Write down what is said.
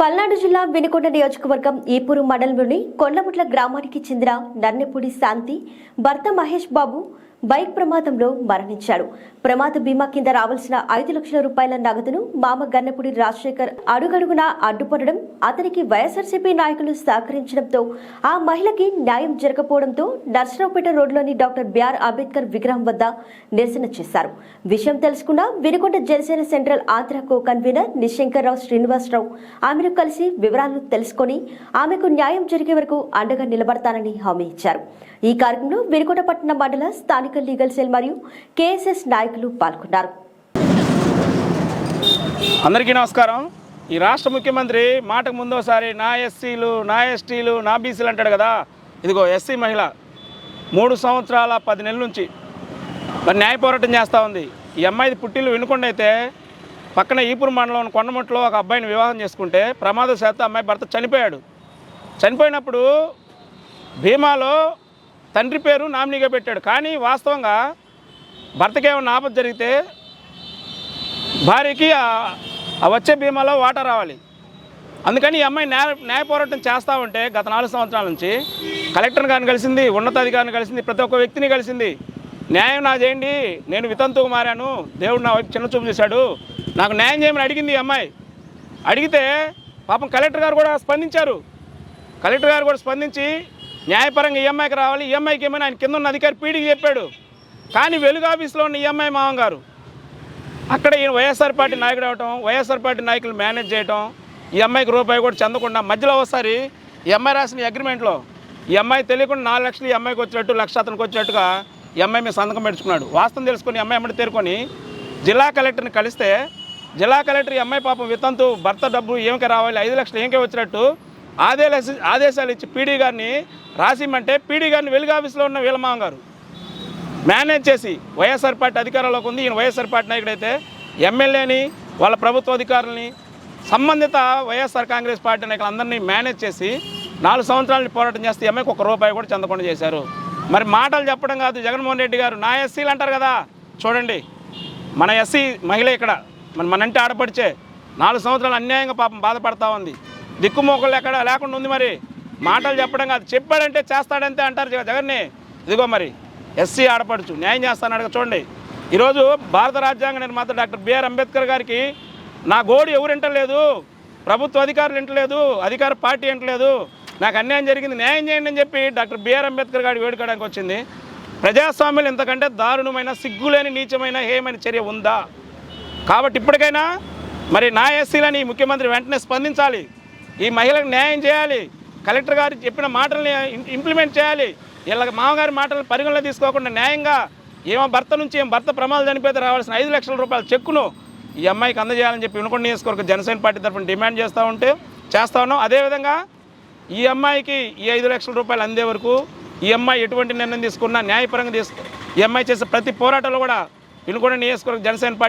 పల్నాడు జిల్లా వినుకొండ నియోజకవర్గం ఈపూరు మండలంలోని కొండముట్ల గ్రామానికి చెందిన నన్నెపూడి శాంతి భర్త మహేష్ బాబు బైక్ ప్రమాదంలో మరణించాడు. ప్రమాద బీమా కింద రావాల్సిన ఐదు లక్షల రూపాయల నగదును మామ గన్నపూడి రాజశేఖర్ అడుగడుగునా అడ్డుపడడం అతనికి వైఎస్ఆర్సీపీ నాయకులు సహకరించడంతో ఆ మహిళకి న్యాయం జరగకపోవడంతో నర్సరావుపేట రోడ్లోని డాక్టర్ బిఆర్ అంబేద్కర్ విగ్రహం వద్ద నిరసన చేశారు. విషయం తెలుసుకున్న Vinukonda Janasena central Andhra co convener Nishankarrao Srinivasarao ఆమెను కలిసి వివరాలను తెలుసుకొని ఆమెకు న్యాయం జరిగే వరకు అండగా నిలబడతానని హామీ ఇచ్చారు. ఈ కార్యక్రమంలో వినుకొండ పట్టణ మండల స్థానిక లీగల్ సెల్ మరియు కేఎస్ఎస్ నాయకులు పాల్గొన్నారు. అందరికీ నమస్కారం. ఈ రాష్ట్ర ముఖ్యమంత్రి మాటకు ముందోసారి నా ఎస్సీలు నా ఎస్టీలు నా బీసీలు అంటాడు కదా. ఇదిగో ఎస్సీ మహిళ మూడు సంవత్సరాల పది నెలల నుంచి మరి న్యాయ పోరాటం చేస్తూ ఉంది. ఈ అమ్మాయిది పుట్టిల్లు వినుకొండ అయితే పక్కన ఈపూర్ మండలం కొండముట్లో ఒక అబ్బాయిని వివాహం చేసుకుంటే ప్రమాదశాత్తు అమ్మాయి భర్త చనిపోయాడు. చనిపోయినప్పుడు భీమాలో తండ్రి పేరు నామినీగా పెట్టాడు. కానీ వాస్తవంగా భర్తకి ఏమైనా ఆపద జరిగితే భార్యకి ఆ- వచ్చే బీమాలో వాటా రావాలి. అందుకని ఈ అమ్మాయి న్యాయ న్యాయ పోరాటం చేస్తూ ఉంటే గత నాలుగు సంవత్సరాల నుంచి కలెక్టర్ గారిని కలిసింది ఉన్నతాధికారిని కలిసింది ప్రతి ఒక్క వ్యక్తిని కలిసింది. న్యాయం నా చేయండి నేను వితంతుకు మారాను దేవుడు నా వైపు చిన్న చూపు చేశాడు. నాకు న్యాయం చేయమని అడిగింది ఈ అమ్మాయి. అడిగితే పాపం కలెక్టర్ గారు కూడా స్పందించారు. కలెక్టర్ గారు కూడా స్పందించి న్యాయపరంగా ఈఎంఐకి రావాలి. ఈఎంఐకి ఏమైనా ఆయన కింద ఉన్న అధికారి పీడికి చెప్పాడు. కానీ వెలుగు ఆఫీస్లో ఉన్న ఈఎంఐ మామగారు. గారు అక్కడ ఈయన వైఎస్ఆర్ పార్టీ నాయకుడు అవటం వైఎస్ఆర్ పార్టీ నాయకులు మేనేజ్ చేయటం ఈ అమ్మాయికి రూపాయి కూడా చెందకుండా మధ్యలో ఒకసారి ఈ అమ్మాయి రాసిన అగ్రిమెంట్లో ఈ అమ్మాయి తెలియకుండా నాలుగు లక్షలు ఈ అమ్మాయికి వచ్చినట్టు లక్ష అతనికి వచ్చినట్టుగా ఈ అమ్మాయి మీద సంతకం పెట్టుకున్నాడు. వాస్తవం తెలుసుకొని ఈ అమ్మాయి అమ్మడి తేరుకొని జిల్లా కలెక్టర్ని కలిస్తే జిల్లా కలెక్టర్ ఈ అమ్మాయి పాపం వితంతు భర్త డబ్బు ఏమికి రావాలి ఐదు లక్షలు ఏమికే వచ్చినట్టు ఆదేశ ఆదేశాలు ఇచ్చి పీడీ గారిని రాసిమంటే పీడీ గారిని వెలుగు ఆఫీస్లో ఉన్న వీలమామ గారు. మేనేజ్ చేసి వైఎస్ఆర్ పార్టీ అధికారంలోకి ఉంది. ఈయన వైఎస్ఆర్ పార్టీ నాయకుడైతే ఎమ్మెల్యేని వాళ్ళ ప్రభుత్వ అధికారులని సంబంధిత వైఎస్ఆర్ కాంగ్రెస్ పార్టీ నాయకులందరినీ మేనేజ్ చేసి నాలుగు సంవత్సరాలని పోరాటం చేస్తే ఎమ్మెకి ఒక రూపాయి కూడా చెందకుండా చేశారు. మరి మాటలు చెప్పడం కాదు. జగన్మోహన్ రెడ్డి గారు నా ఎస్సీలు అంటారు కదా. చూడండి మన ఎస్సీ మహిళ ఇక్కడ మన మనంటే ఆడపడిచే నాలుగు సంవత్సరాలు అన్యాయంగా పాపం బాధపడతా ఉంది. దిక్కుమోకలు ఎక్కడ లేకుండా ఉంది మరి. మాటలు చెప్పడం కాదు. చెప్పాడంటే చేస్తాడంతే అంటారు జగన్ని. ఇదిగో మరి ఎస్సీ ఆడపడుచు న్యాయం చేస్తాను చూడండి. ఈరోజు భారత రాజ్యాంగ నిర్మాత డాక్టర్ బిఆర్ అంబేద్కర్ గారికి నా గోడు ఎవరు వింటలేదు ప్రభుత్వ అధికారులు వింటలేదు అధికార పార్టీ వింటలేదు నాకు అన్యాయం జరిగింది న్యాయం చేయండి అని చెప్పి డాక్టర్ బిఆర్ అంబేద్కర్ గారి వేడుకోవడానికి వచ్చింది. ప్రజాస్వామ్యం ఇంతకంటే దారుణమైన సిగ్గులేని నీచమైన హేయమైన చర్య ఉందా? కాబట్టి ఇప్పటికైనా మరి నా ఎస్సీలని ఈ ముఖ్యమంత్రి వెంటనే స్పందించాలి. ఈ మహిళకు న్యాయం చేయాలి. కలెక్టర్ గారు చెప్పిన మాటల్ని ఇంప్లిమెంట్ చేయాలి. వీళ్ళ మామగారి మాటలు పరిగణలో తీసుకోకుండా న్యాయంగా ఏమో భర్త నుంచి ఏం భర్త ప్రమాదం చనిపోతే రావాల్సిన ఐదు లక్షల రూపాయల చెక్కును ఈ అమ్మాయికి అందజేయాలని చెప్పి వినుకొండ నియోజకవర్గ జనసేన పార్టీ తరఫున డిమాండ్ చేస్తూ ఉంటే చేస్తా ఉన్నాం. అదేవిధంగా ఈ అమ్మాయికి ఈ ఐదు లక్షల రూపాయలు అందే వరకు ఈ అమ్మాయి ఎటువంటి నిర్ణయం తీసుకున్నా న్యాయపరంగా తీసుకు ఈ అమ్మాయి చేసే ప్రతి పోరాటంలో కూడా వినుకొండ నియోజకవర్గ జనసేన పార్టీ